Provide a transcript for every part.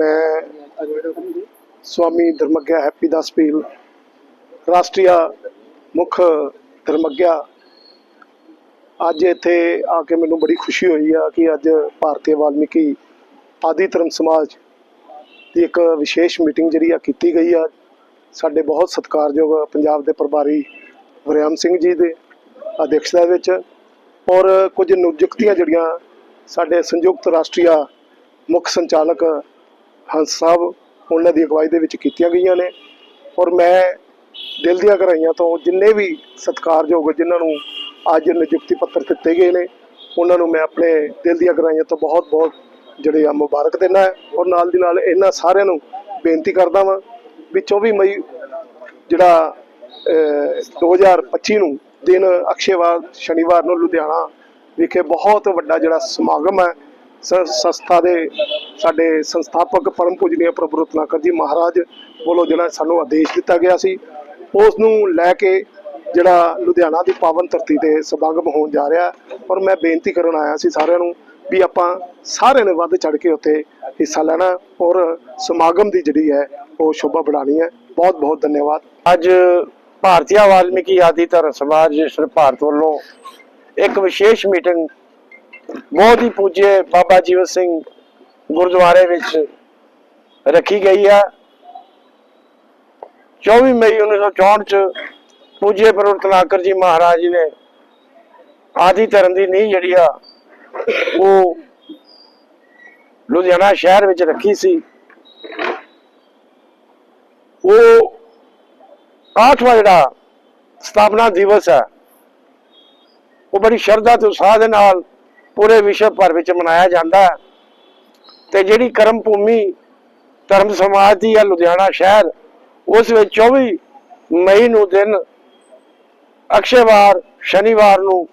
ਮੈਂ ਸਵਾਮੀ ਧਰਮਗਿਆ ਹੈਪੀ ਦਾਸ ਪੀਲ ਰਾਸ਼ਟਰੀਆ ਮੁੱਖ ਧਰਮਗਿਆ। ਅੱਜ ਇੱਥੇ ਆ ਕੇ ਮੈਨੂੰ ਬੜੀ ਖੁਸ਼ੀ ਹੋਈ ਆ ਕਿ ਅੱਜ ਭਾਰਤੀ ਵਾਲਮੀਕੀ ਆਦਿ ਧਰਮ ਸਮਾਜ ਦੀ ਇੱਕ ਵਿਸ਼ੇਸ਼ ਮੀਟਿੰਗ ਜਿਹੜੀ ਆ ਕੀਤੀ ਗਈ ਆ। ਸਾਡੇ ਬਹੁਤ ਸਤਿਕਾਰਯੋਗ ਪੰਜਾਬ ਦੇ ਪ੍ਰਭਾਰੀ ਵਰਿਆਮ ਸਿੰਘ ਜੀ ਦੇ ਅਧਿਕਸ਼ਤਾ ਵਿੱਚ ਔਰ ਕੁਝ ਨਿਯੁਕਤੀਆਂ ਜਿਹੜੀਆਂ ਸਾਡੇ ਸੰਯੁਕਤ ਰਾਸ਼ਟਰੀਆ ਮੁੱਖ ਸੰਚਾਲਕ ਹੰਸ ਸਾਹਿਬ ਉਹਨਾਂ ਦੀ ਅਗਵਾਈ ਦੇ ਵਿੱਚ ਕੀਤੀਆਂ ਗਈਆਂ ਨੇ। ਔਰ ਮੈਂ ਦਿਲ ਦੀਆਂ ਗਹਿਰਾਈਆਂ ਤੋਂ ਜਿੰਨੇ ਵੀ ਸਤਿਕਾਰਯੋਗ ਜਿਨ੍ਹਾਂ ਨੂੰ ਅੱਜ ਨਿਯੁਕਤੀ ਪੱਤਰ ਦਿੱਤੇ ਗਏ ਨੇ ਉਹਨਾਂ ਨੂੰ ਮੈਂ ਆਪਣੇ ਦਿਲ ਦੀਆਂ ਗਹਿਰਾਈਆਂ ਤੋਂ ਬਹੁਤ-ਬਹੁਤ ਜਿਹੜੇ ਆ ਮੁਬਾਰਕ ਦਿੰਦਾ ਔਰ ਨਾਲ ਦੀ ਨਾਲ ਇਹਨਾਂ ਸਾਰਿਆਂ ਨੂੰ ਬੇਨਤੀ ਕਰਦਾ ਵਾਂ ਵੀ 24 ਮਈ ਜਿਹੜਾ ਅਹ, 2025 ਨੂੰ ਦਿਨ ਅਕਸ਼ੇਵਾਰ ਸ਼ਨੀਵਾਰ ਨੂੰ ਲੁਧਿਆਣਾ ਵਿਖੇ ਬਹੁਤ ਵੱਡਾ ਜਿਹੜਾ ਸਮਾਗਮ ਹੈ ਸੰਸਥਾ ਦੇ ਸਾਡੇ ਸੰਸਥਾਪਕ ਪਰਮ ਪੂਜਨੀय ਪ੍ਰਭੂ ਰਤਨਾਕਰ ਜੀ ਮਹਾਰਾਜ ਵੱਲੋਂ ਜਿਹੜਾ ਸਾਨੂੰ ਆਦੇਸ਼ ਦਿੱਤਾ ਗਿਆ ਸੀ, ਉਸ ਨੂੰ ਲੈ ਕੇ ਜਿਹੜਾ ਲੁਧਿਆਣਾ ਦੀ ਪਾਵਨ ਧਰਤੀ ਤੇ ਸਮਾਗਮ ਹੋਣ ਜਾ ਰਿਹਾ ਔਰ ਮੈਂ ਬੇਨਤੀ ਕਰਨ ਆਇਆ ਸੀ ਸਾਰਿਆਂ ਨੂੰ ਵੀ ਆਪਾਂ ਸਾਰਿਆਂ ਨੇ ਵੱਧ ਚੜ ਕੇ ਉੱਥੇ ਹਿੱਸਾ ਲੈਣਾ ਔਰ ਸਮਾਗਮ ਦੀ ਜਿਹੜੀ ਹੈ ਉਹ ਸ਼ੋਭਾ ਵਧਾਉਣੀ ਹੈ। ਬਹੁਤ ਬਹੁਤ ਧੰਨਵਾਦ। ਅੱਜ ਭਾਰਤੀ ਵਾਲਮੀਕੀ ਆਦਿ ਧਰਮ ਸਮਾਜ ਜਿਸਰ ਭਾਰਤ ਵੱਲੋਂ ਇੱਕ ਵਿਸ਼ੇਸ਼ ਮੀਟਿੰਗ ਬਹੁਤ ਹੀ ਪੂਜੇ ਬਾਬਾ ਜੀਵਨ ਸਿੰਘ ਗੁਰਦੁਆਰੇ ਵਿੱਚ ਰੱਖੀ ਗਈ ਹੈ 24 ਮਈ 1964 ਚ ਪੂਜੇ ਪ੍ਰਵਰਤਨਾਕਰ ਜੀ ਮਹਾਰਾਜ ਜੀ ਨੇ ਆਦਿ ਧਰਮ ਦੀ ਨੀਂਹ ਜਿਹੜੀ ਆ, ਉਹ ਲੁਧਿਆਣਾ ਸ਼ਹਿਰ ਵਿੱਚ ਰੱਖੀ ਸੀ। ਉਹ ਆਠਵਾਂ ਜਿਹੜਾ ਸਥਾਪਨਾ ਦਿਵਸ ਹੈ ਉਹ ਬੜੀ ਸ਼ਰਧਾ ਤੇ ਉਤਸ਼ਾਹ ਦੇ ਨਾਲ ਪੂਰੇ ਵਿਸ਼ਵ ਭਰ ਵਿੱਚ ਮਨਾਇਆ ਜਾਂਦਾ ਹੈ। ਤੇ ਜਿਹੜੀ ਕਰਮ ਭੂਮੀ ਧਰਮ ਸਮਾਜ ਦੀ ਹੈ, ਲੁਧਿਆਣਾ ਸ਼ਹਿਰ, ਉਸ ਵਿੱਚ 24 ਮਈ ਨੂੰ ਦਿਨ ਅਕਸ਼ੇਵਾਰ ਸ਼ਨੀਵਾਰ ਨੂੰ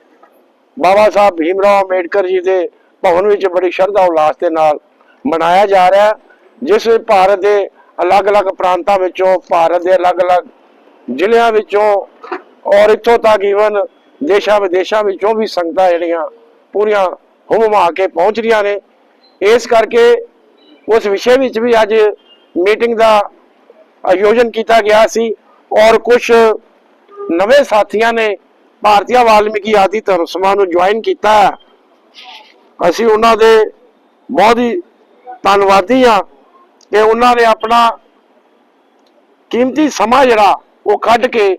ਬਾਬਾ ਸਾਹਿਬ ਭੀਮਰਾਓ ਅੰਬੇਡਕਰ ਜੀ ਦੇ ਭਵਨ ਵਿੱਚ ਬੜੀ ਸ਼ਰਧਾ ਉਲਾਸ ਦੇ ਨਾਲ ਮਨਾਇਆ ਜਾ ਰਿਹਾ ਜਿਸ ਵਿੱਚ ਭਾਰਤ ਦੇ ਅਲੱਗ-ਅਲੱਗ ਪ੍ਰਾਂਤਾਂ ਵਿੱਚੋਂ, ਭਾਰਤ ਦੇ ਅਲੱਗ-ਅਲੱਗ ਜ਼ਿਲ੍ਹਿਆਂ ਵਿੱਚੋਂ ਔਰ ਇੱਥੋਂ ਤੱਕ ਈਵਨ ਦੇਸ਼ਾਂ ਵਿਦੇਸ਼ਾਂ ਵਿੱਚੋਂ ਵੀ ਸੰਗਤਾਂ ਜਿਹੜੀਆਂ ਪੂਰੀਆਂ ਹੁਮਮਾ ਕੇ ਪਹੁੰਚ ਰਹੀਆਂ ਨੇ। ਇਸ ਕਰਕੇ ਉਸ ਵਿਸ਼ੇ ਵਿੱਚ ਵੀ ਅੱਜ ਮੀਟਿੰਗ ਦਾ ਆਯੋਜਨ ਕੀਤਾ ਗਿਆ ਸੀ ਔਰ ਕੁਝ ਨਵੇਂ ਸਾਥੀਆਂ ਨੇ ਭਾਰਤੀ ਵਾਲਮੀਕੀ ਆਦਿ ਧਰਮ ਨੂੰ ਜੁਆਇਨ ਕੀਤਾ ਅਸੀਂ ਉਹਨਾਂ ਦੇ ਬਹੁਤ ਹੀ ਧੰਨਵਾਦੀ ਆ ਕਿ ਉਹਨਾਂ ਨੇ ਆਪਣਾ ਕੀਮਤੀ ਸਮਾਂ ਜਿਹੜਾ ਉਹ ਕੱਢ ਕੇ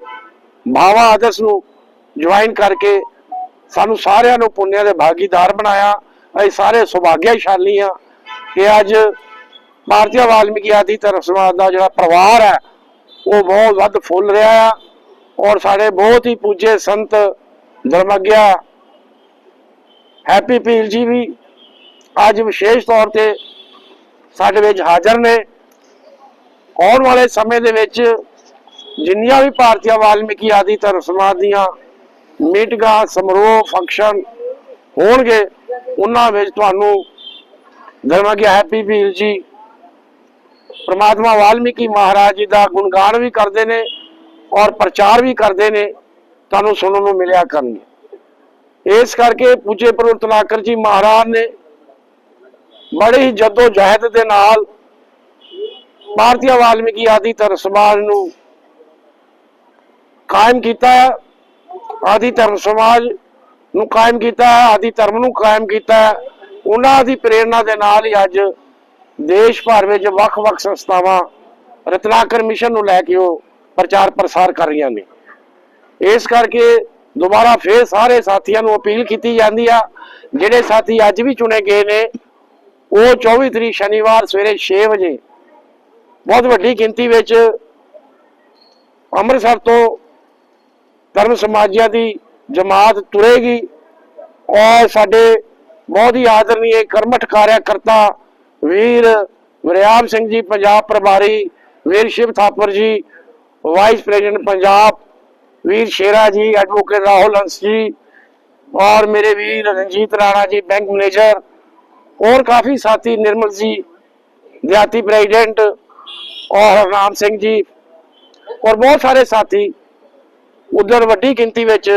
ਭਾਵਾ ਆਦਰਸ਼ ਨੂੰ ਜੁਆਇਨ ਕਰਕੇ ਸਾਨੂੰ ਸਾਰਿਆਂ ਨੂੰ ਪੁੰਨਿਆ ਦੇ ਭਾਗੀਦਾਰ ਬਣਾਇਆ। ਅਸੀਂ ਸਾਰੇ ਸੁਭਾਗਿਆਸ਼ਾਲੀ ਆ ਕਿ ਅੱਜ ਭਾਰਤੀ ਵਾਲਮੀਕੀ ਆਦਿ ਧਰਮ ਸਮਾਜ ਦਾ ਜਿਹੜਾ ਪਰਿਵਾਰ ਹੈ, ਉਹ ਬਹੁਤ ਵੱਧ ਫੁੱਲ ਰਿਹਾ ਆ ਔਰ ਸਾਡੇ ਬਹੁਤ ਹੀ ਪੂਜੇ ਸੰਤ ਧਰਮਗਿਆ, ਹੈਪੀ ਪੀਰ ਜੀ ਵੀ ਅੱਜ ਵਿਸ਼ੇਸ਼ ਤੌਰ ਤੇ ਸਾਡੇ ਵਿੱਚ ਹਾਜ਼ਰ ਨੇ। ਆਉਣ ਵਾਲੇ ਸਮੇਂ ਦੇ ਵਿੱਚ ਜਿੰਨੀਆਂ ਵੀ ਭਾਰਤੀ ਵਾਲਮੀਕੀ ਆਦਿ ਧਰਮ ਸਮਾਜ ਦੀਆਂ ਮੀਟਿੰਗਾਂ ਸਮਾਰੋਹ ਫੰਕਸ਼ਨ ਹੋਣਗੇ, ਉਹਨਾਂ ਵਿੱਚ ਤੁਹਾਨੂੰ ਧਰਮਗਿਆ ਹੈਪੀ ਵੀਰ ਜੀ। ਪ੍ਰਮਾਤਮਾ ਵਾਲਮੀਕੀ ਮਹਾਰਾਜ ਜੀ ਦਾ ਗੁਣਗਾਨ ਵੀ ਕਰਦੇ ਨੇ ਔਰ ਪ੍ਰਚਾਰ ਵੀ ਕਰਦੇ ਨੇ, ਤੁਹਾਨੂੰ ਸੁਣਨ ਨੂੰ ਮਿਲਿਆ ਕਰਨਗੇ। ਇਸ ਕਰਕੇ ਪੂਜੇ ਪ੍ਰਵਰਤਨਾਕਰ ਜੀ ਮਹਾਰਾਜ ਨੇ ਬੜੀ ਹੀ ਜੱਦੋ ਜਹਿਦ ਦੇ ਨਾਲ ਭਾਰਤੀ ਵਾਲਮੀਕੀ ਆਦਿ ਧਰਮ ਸਮਾਜ ਨੂੰ ਕਾਇਮ ਕੀਤਾ ਆਦਿ ਧਰਮ ਸਮਾਜ ਨੂੰ ਕਾਇਮ ਕੀਤਾ ਹੈ, ਆਦਿ ਧਰਮ ਨੂੰ ਕਾਇਮ ਕੀਤਾ ਹੈ। ਉਹਨਾਂ ਦੀ ਪ੍ਰੇਰਣਾ ਦੇ ਨਾਲ ਹੀ ਅੱਜ ਦੇਸ਼ ਭਰ ਵਿੱਚ ਵੱਖ-ਵੱਖ ਸੰਸਥਾਵਾਂ ਰਤਨਾਕਰ ਮਿਸ਼ਨ ਨੂੰ ਲੈ ਕੇ ਉਹ ਪ੍ਰਚਾਰ ਪ੍ਰਸਾਰ ਕਰ ਰਹੀਆਂ ਨੇ ਇਸ ਕਰਕੇ ਦੁਬਾਰਾ ਫੇਰ ਸਾਰੇ ਸਾਥੀਆਂ ਨੂੰ ਅਪੀਲ ਕੀਤੀ ਜਾਂਦੀ ਆ ਜਿਹੜੇ ਸਾਥੀ ਅੱਜ ਵੀ ਚੁਣੇ ਗਏ ਨੇ ਉਹ 24 ਤਰੀਕ ਸ਼ਨੀਵਾਰ ਸਵੇਰੇ 6 ਵਜੇ ਬਹੁਤ ਵੱਡੀ ਗਿਣਤੀ ਵਿੱਚ ਅੰਮ੍ਰਿਤਸਰ ਤੋਂ ਧਰਮ ਸਮਾਜੀਆਂ ਦੀ ਜਮਾਤ ਤੁਰੇਗੀ। ਔਰ ਸਾਡੇ ਬਹੁਤ ਹੀ ਆਦਰਨੀਏ ਕਰਮਠ ਕਾਰਿਆ ਕਰਤਾ ਵੀਰ ਵਰਿਆਮ ਸਿੰਘ ਜੀ, ਪੰਜਾਬ ਪ੍ਰਭਾਰੀ ਵੀਰ ਸ਼ਿਵ ਥਾਪਰ ਜੀ ਵਾਈਸ ਪ੍ਰੈਜ਼ੀਡੈਂਟ ਪੰਜਾਬ ਵੀਰ ਸ਼ੇਰਾ ਜੀ ਐਡਵੋਕੇਟ ਰਾਹੁਲ ਹੰਸ ਜੀ, ਔਰ ਮੇਰੇ ਵੀਰ ਰਣਜੀਤ ਰਾਣਾ ਜੀ ਬੈਂਕ ਮੈਨੇਜਰ ਔਰ ਕਾਫੀ ਸਾਥੀ ਨਿਰਮਲ ਜੀ, ਦਿਹਾਤੀ ਪ੍ਰੈਜ਼ੀਡੈਂਟ ਔਰ ਹਰਨਾਮ ਸਿੰਘ ਜੀ, ਔਰ ਬਹੁਤ ਸਾਰੇ ਸਾਥੀ ਉਧਰ ਵੱਡੀ ਗਿਣਤੀ ਵਿੱਚ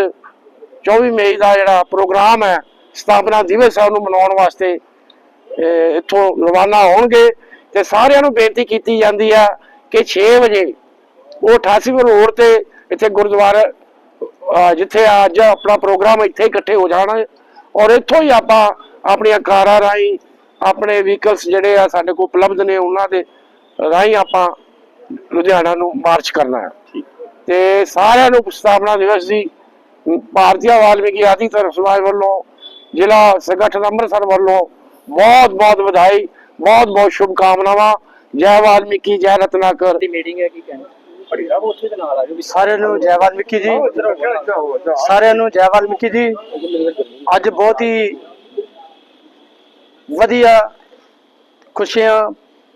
24 ਮਈ ਦਾ ਜਿਹੜਾ ਪ੍ਰੋਗਰਾਮ ਹੈ, ਸਥਾਪਨਾ ਦਿਵਸ ਹੈ, ਉਹਨੂੰ ਮਨਾਉਣ ਵਾਸਤੇ ਇੱਥੋਂ ਰਵਾਨਾ ਹੋਣਗੇ। ਤੇ ਸਾਰਿਆਂ ਨੂੰ ਬੇਨਤੀ ਕੀਤੀ ਜਾਂਦੀ ਆ ਕਿ 6 ਵਜੇ ਉਹ 88 ਰੋਡ ਤੇ ਇੱਥੇ ਗੁਰਦੁਆਰਾ ਜਿੱਥੇ ਅੱਜ ਆਪਣਾ ਪ੍ਰੋਗਰਾਮ ਇੱਥੇ ਇਕੱਠੇ ਹੋ ਜਾਣਾ ਔਰ ਇੱਥੋਂ ਹੀ ਆਪਾਂ ਆਪਣੀਆਂ ਕਾਰਾਂ ਰਾਹੀਂ ਆਪਣੇ ਵਹੀਕਲਸ ਜਿਹੜੇ ਆ ਸਾਡੇ ਕੋਲ ਉਪਲਬਧ ਨੇ, ਉਹਨਾਂ ਦੇ ਰਾਹੀਂ ਆਪਾਂ ਲੁਧਿਆਣਾ ਨੂੰ ਮਾਰਚ ਕਰਨਾ ਹੈ। ਤੇ ਸਾਰਿਆਂ ਨੂੰ ਸਥਾਪਨਾ ਦਿਵਸ ਦੀ ਭਾਰਤੀ ਵਾਲਮੀਕੀ ਆਦਿ ਧਰਮ ਸਮਾਜ ਵੱਲੋਂ ਜ਼ਿਲ੍ਹਾ ਸੰਗਠਨ ਅੰਮ੍ਰਿਤਸਰ ਵੱਲੋਂ ਬਹੁਤ ਬਹੁਤ ਵਧਾਈ ਬਹੁਤ ਬਹੁਤ ਸ਼ੁਭ ਕਾਮਨਾਵਾਂ ਜੈ ਵਾਲਮੀਕੀ ਜੈ ਰਤਨਾਕਰ। ਦੀ ਮੀਟਿੰਗ ਹੈ ਕੀ ਕਹਿੰਦੇ ਸਾਰਿਆਂ ਨੂੰ ਜੈ ਵਾਲਮੀਕੀ ਜੀ। ਸਾਰਿਆਂ ਨੂੰ ਜੈ ਵਾਲਮੀਕੀ ਜੀ। ਅੱਜ ਬਹੁਤ ਹੀ ਵਧੀਆ ਖੁਸ਼ੀਆਂ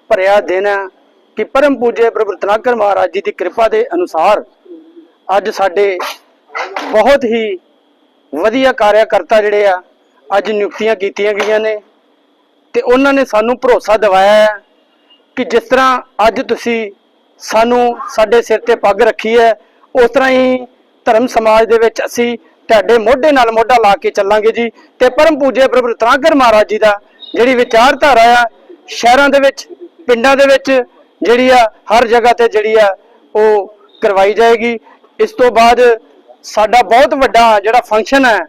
ਭਰਿਆ ਦਿਨ ਹੈ। ਕਿ ਪਰਮ ਪੂਜੇ ਪ੍ਰਭੂ ਰਤਨਾਕਰ ਮਹਾਰਾਜ ਜੀ ਦੀ ਕਿਰਪਾ ਦੇ ਅਨੁਸਾਰ ਅੱਜ ਸਾਡੇ ਬਹੁਤ ਹੀ ਵਧੀਆ ਕਾਰਿਆਕਰਤਾ ਜਿਹੜੇ ਆ, ਅੱਜ ਨਿਯੁਕਤੀਆਂ ਕੀਤੀਆਂ ਗਈਆਂ ਨੇ ਤੇ ਉਹਨਾਂ ਨੇ ਸਾਨੂੰ ਭਰੋਸਾ ਦਿਵਾਇਆ ਹੈ ਕਿ ਜਿਸ ਤਰ੍ਹਾਂ ਅੱਜ ਤੁਸੀਂ ਸਾਨੂੰ ਸਾਡੇ ਸਿਰ ਤੇ ਪੱਗ ਰੱਖੀ ਹੈ, ਉਸ ਤਰ੍ਹਾਂ ਹੀ ਧਰਮ ਸਮਾਜ ਦੇ ਵਿੱਚ ਅਸੀਂ ਤੁਹਾਡੇ ਮੋਢੇ ਨਾਲ ਮੋਢਾ ਲਾ ਕੇ ਚੱਲਾਂਗੇ ਜੀ ਤੇ ਪਰਮ ਪੂਜੇ ਪ੍ਰਭੂ ਰਤਨਾਕਰ ਮਹਾਰਾਜ ਜੀ ਦਾ ਜਿਹੜੀ ਵਿਚਾਰਧਾਰਾ ਆ, ਸ਼ਹਿਰਾਂ ਦੇ ਵਿੱਚ, ਪਿੰਡਾਂ ਦੇ ਵਿੱਚ ਜਿਹੜੀ ਆ, ਹਰ ਜਗ੍ਹਾ ਤੇ ਜਿਹੜੀ ਆ, ਉਹ ਕਰਵਾਈ ਜਾਏਗੀ। ਇਸ ਤੋਂ ਬਾਅਦ ਸਾਡਾ ਬਹੁਤ ਵੱਡਾ ਜਿਹੜਾ ਫੰਕਸ਼ਨ ਹੈ,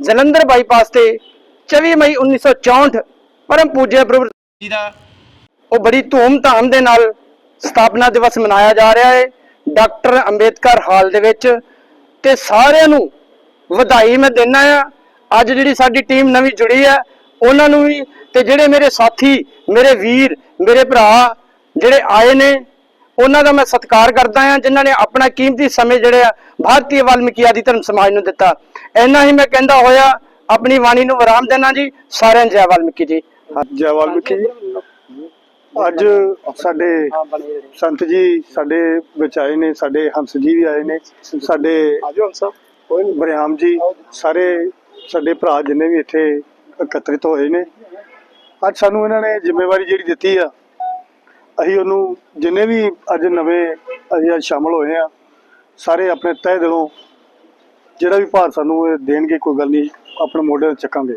ਜਲੰਧਰ ਬਾਈਪਾਸ ਤੇ 24 ਮਈ 1964 ਪਰਮ ਪੂਜੇ ਪ੍ਰਭੂ ਜੀ ਦਾ, ਉਹ ਬੜੀ ਧੂਮ-ਧਾਮ ਦੇ ਨਾਲ ਸਥਾਪਨਾ ਦਿਵਸ ਮਨਾਇਆ ਜਾ ਰਿਹਾ ਹੈ। ਡਾਕਟਰ ਅੰਬੇਦਕਰ ਹਾਲ ਦੇ ਵਿੱਚ ਤੇ ਸਾਰਿਆਂ ਨੂੰ ਵਧਾਈ ਮੈਂ ਦਿੰਦਾ ਆ ਅੱਜ ਜਿਹੜੀ ਸਾਡੀ ਟੀਮ ਨਵੀਂ ਜੁੜੀ ਹੈ, ਉਹਨਾਂ ਨੂੰ ਵੀ ਤੇ ਜਿਹੜੇ ਮੇਰੇ ਸਾਥੀ, ਮੇਰੇ ਵੀਰ, ਮੇਰੇ ਭਰਾ ਜਿਹੜੇ ਆਏ ਨੇ, ਉਹਨਾਂ ਦਾ ਮੈਂ ਸਤਿਕਾਰ ਕਰਦਾ ਹਾਂ, ਜਿਨ੍ਹਾਂ ਨੇ ਆਪਣਾ ਕੀਮਤੀ ਸਮੇਂ ਜਿਹੜੇ ਆ, ਭਾਰਤੀ ਵਾਲਮੀਕੀ ਆਦਿ ਧਰਮ ਸਮਾਜ ਨੂੰ ਦਿੱਤਾ। ਇੰਨਾ ਹੀ ਮੈਂ ਕਹਿੰਦਾ ਹੋਇਆ, ਆਪਣੀ ਬਾਣੀ ਨੂੰ ਵਿਰਾਮ ਦੇਣਾ ਜੀ, ਸਾਰਿਆਂ ਜੈ ਵਾਲਮੀਕੀ ਜੀ। ਜੈ ਵਾਲਮੀਕੀ ਜੀ। ਅੱਜ ਸਾਡੇ ਸੰਤ ਜੀ ਸਾਡੇ ਵਿੱਚ ਆਏ ਨੇ, ਸਾਡੇ ਹੰਸ ਜੀ ਵੀ ਆਏ ਨੇ, ਸਾਡੇ ਬਰਿਆਮ ਜੀ, ਸਾਰੇ ਸਾਡੇ ਭਰਾ ਜਿੰਨੇ ਵੀ ਇੱਥੇ ਇਕੱਤਰਿਤ ਹੋਏ ਨੇ। ਅੱਜ ਸਾਨੂੰ ਇਹਨਾਂ ਨੇ ਜ਼ਿੰਮੇਵਾਰੀ ਜਿਹੜੀ ਦਿੱਤੀ ਆ ਅਸੀਂ ਉਹਨੂੰ ਜਿੰਨੇ ਵੀ ਅੱਜ ਨਵੇਂ ਅਸੀਂ ਅੱਜ ਸ਼ਾਮਲ ਹੋਏ ਆ ਸਾਰੇ ਆਪਣੇ ਤਹਿ ਦਿਲੋਂ ਜਿਹੜਾ ਵੀ ਭਾਰ ਸਾਨੂੰ ਇਹ ਦੇਣਗੇ, ਕੋਈ ਗੱਲ ਨਹੀਂ ਆਪਣੇ ਮੋਢੇ ਤੇ ਚੱਕਾਂਗੇ।